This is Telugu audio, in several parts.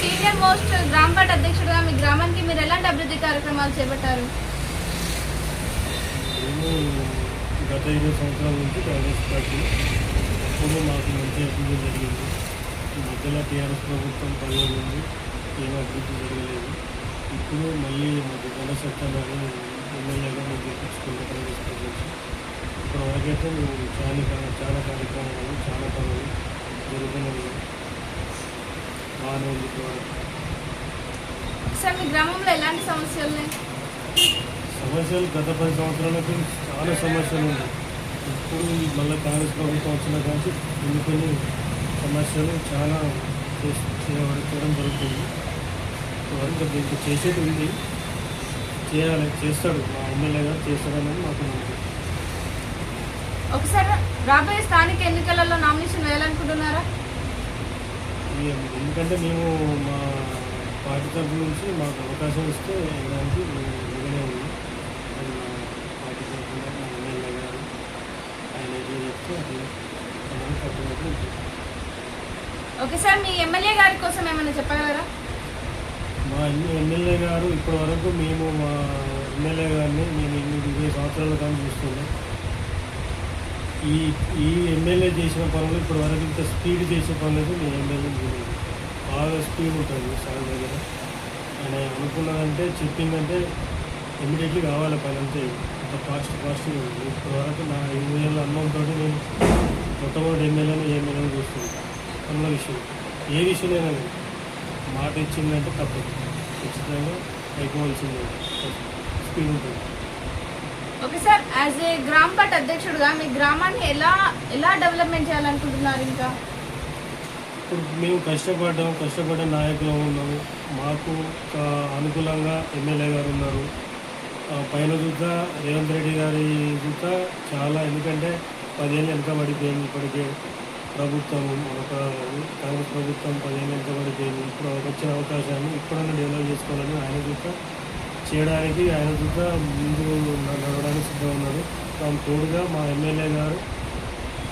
సీనియర్ మోస్ట్ గ్రామ పార్టీ అధ్యక్షుడుగా మీ గ్రామానికి మీరు ఎలాంటి అభివృద్ధి కార్యక్రమాలు చేపట్టారు? గత ఇరవై సంవత్సరాల నుంచి కాంగ్రెస్ పార్టీ మాకు మంచి అభివృద్ధి జరిగింది. మధ్యలో టీఆర్ఎస్ ప్రభుత్వం పదిహేను ఉంది ఏం అభివృద్ధి జరగలేదు. ఇప్పుడు మళ్ళీ మాకు కొండ సత్యాన్ని ఎమ్మెల్యేగా మేము గెలిపించుకుంటే కాంగ్రెస్ పార్టీ ఇప్పుడు మేము చాలా చాలా కార్యక్రమాలు చాలా పనులు సార్ మీ గ్రామంలో ఎలాంటి సమస్యలు సమస్యలు గత పది సంవత్సరాలకు చాలా సమస్యలు ఉన్నాయి. ఇప్పుడు మళ్ళీ కాంగ్రెస్ ప్రభుత్వం వచ్చిన కానీ కొన్ని కొన్ని సమస్యలు చాలా చేయడం జరుగుతుంది. వరకు దీనికి చేసేది ఉంది. చేయాలి చేస్తాడు మా ఎమ్మెల్యే గారు చేస్తాడని మాకు. ఒకసారి రాబోయే స్థానిక ఎన్నికలలో నామినేషన్ వేయాలనుకుంటున్నారా? ఎందుకంటే మేము మా పార్టీ తరఫు నుంచి మాకు అవకాశం ఇస్తే మేము రెడీగానే ఉంది పార్టీ తరఫున మా ఎమ్మెల్యే గారు ఆయన ఎట్లా చెప్తే అట్లా కట్టుబడి. ఓకే సార్ మీ ఎమ్మెల్యే గారి కోసం ఏమైనా చెప్పగలరా? మా ఎమ్మె- ఎమ్మెల్యే గారు ఇప్పటి వరకు మేము మా ఎమ్మెల్యే గారిని మేము ఇన్ని ఇరవై సంవత్సరాల కానీ చూస్తున్నాం. ఈ ఈ ఎమ్మెల్యే చేసిన పనులు ఇప్పుడు వరకు ఇంత స్పీడ్ చేసే పనులు మీ ఎమ్మెల్యే చేయలేదు బాగా స్పీడ్ ఉంటుంది సార్ దగ్గర. ఆయన అనుకున్నదంటే చెప్పిందంటే ఇమీడియట్లీ కావాలి పని అంతే. అంత ఫాస్ట్ ఫాస్ట్గా ఉంది. ఇప్పటి వరకు నా ఇరవై ఏళ్ళ అనుభవంతో నేను మొట్టమొదటి ఎమ్మెల్యేని ఏ ఎమ్మెల్యేని చూస్తున్నాను అన్న విషయం. ఏ విషయమైనా మాట ఇచ్చిందంటే తప్పదు. ఖచ్చితంగా అయిపోవాల్సిందే. స్పీడ్ ఉంటుంది. ఓకే సార్ యాజ్ ఏ గ్రామ పార్టీ అధ్యక్షుడుగా మీ గ్రామాన్ని ఎలా ఎలా డెవలప్మెంట్ చేయాలనుకుంటున్నారు ఇంకా? ఇప్పుడు మేము కష్టపడ్డాం కష్టపడ్డ నాయకులు ఉన్నాము. మాకు అనుకూలంగా ఎమ్మెల్యే గారు ఉన్నారు. పైన చూద్దా రేవంత్ రెడ్డి గారి చూద్దా చాలా ఎందుకంటే పదిహేను వెనక పడిపోయింది ఇప్పటికే ప్రభుత్వం ఒక కాంగ్రెస్ ప్రభుత్వం పదిహేను వెనక పడిపోయింది. ఇప్పుడు వచ్చిన అవకాశాన్ని ఇప్పుడన్నా డెవలప్ చేసుకోవాలని ఆయన చూద్దా చేయడానికి ఆయన చూద్దా ముందు నడవడానికి సిద్ధంగా ఉన్నారు. దానికి తోడుగా మా ఎమ్మెల్యే గారు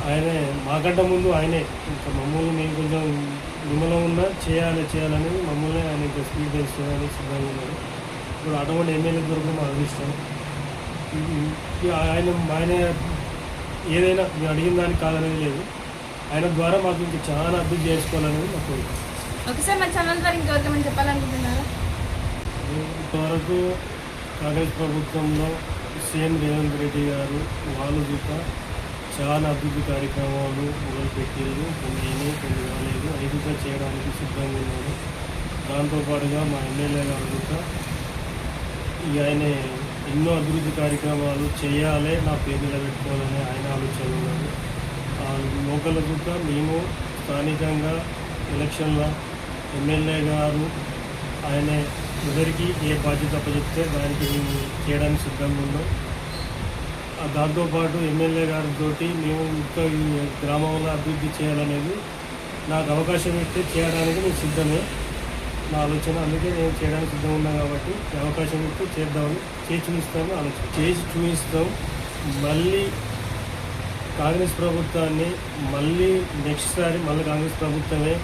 ఆయనే మాకంటే ముందు ఆయనే ఇంకా మమ్మల్ని మేము కొంచెం నిమ్మలం ఉన్నా చేయాలి చేయాలని మమ్మల్ని ఆయన ఇంకా స్పీడ్ పెంచుకోవడానికి సిద్ధంగా ఉన్నారు. ఇప్పుడు అటువంటి ఎమ్మెల్యే దొరకడం మా అదృష్టం. ఈ ఆయన ఆయన ఏదైనా మేము అడిగిన దానికి కాదనేది లేదు. ఆయన ద్వారా మాకు ఇంకా చాలా అభివృద్ధి చేసుకోవాలనేది మా కోరిక. ఇంతవరకు కాంగ్రెస్ ప్రభుత్వంలో సీఎం రేవంత్ రెడ్డి గారు వాళ్ళు కూడా చాలా అభివృద్ధి కార్యక్రమాలు మొదలుపెట్టారు కొన్ని అయినాయి కొన్ని కాలేదు ఐదుగా చేయడానికి సిద్ధంగా ఉన్నారు. దాంతోపాటుగా మా ఎమ్మెల్యే గారు కూడా ఆయన ఎన్నో అభివృద్ధి కార్యక్రమాలు చేయాలి నా పేరు నిలబెట్టుకోవాలని ఆయన ఆలోచన ఉన్నారు. ఆ లోకల్ కూడా మేము స్థానికంగా ఎలక్షన్ల ఎమ్మెల్యే గారు ఆయన ఎవరికి ఏ బాధ్యత అప్పచెప్తే దానికి మేము చేయడానికి సిద్ధంగా ఉన్నాం. దాంతోపాటు ఎమ్మెల్యే గారితో మేము ఇంకా ఈ గ్రామంలో అభివృద్ధి చేయాలనేది నాకు అవకాశం ఇస్తే చేయడానికి నేను సిద్ధమే. నా ఆలోచన అందుకే నేను చేయడానికి సిద్ధంగా ఉన్నా కాబట్టి అవకాశం ఇస్తే చేద్దామని చేసి చూపిస్తామని ఆలోచన. చేసి చూపిస్తాం. మళ్ళీ కాంగ్రెస్ ప్రభుత్వాన్ని మళ్ళీ నెక్స్ట్ సారి మళ్ళీ కాంగ్రెస్ ప్రభుత్వమే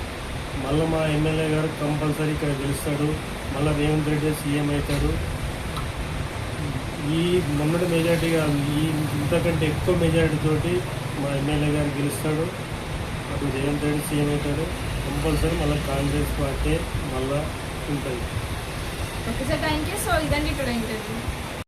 మళ్ళీ మా ఎమ్మెల్యే గారు కంపల్సరీ ఇక్కడ గెలుస్తాడు. మళ్ళీ రేవంత్ రెడ్డి సీఎం అవుతాడు. ఈ మొన్నటి మెజార్టీ కాదు ఈ ఇంతకంటే ఎక్కువ మెజార్టీ తోటి మా ఎమ్మెల్యే గారు గెలుస్తాడు. అప్పుడు రేవంత్ రెడ్డి సీఎం అవుతాడు. కంపల్సరీ మళ్ళీ కాంగ్రెస్ పార్టీ మళ్ళీ ఉంటుంది. Okay sir thank you so ఇదండి టుడే ఇంటర్వ్యూ.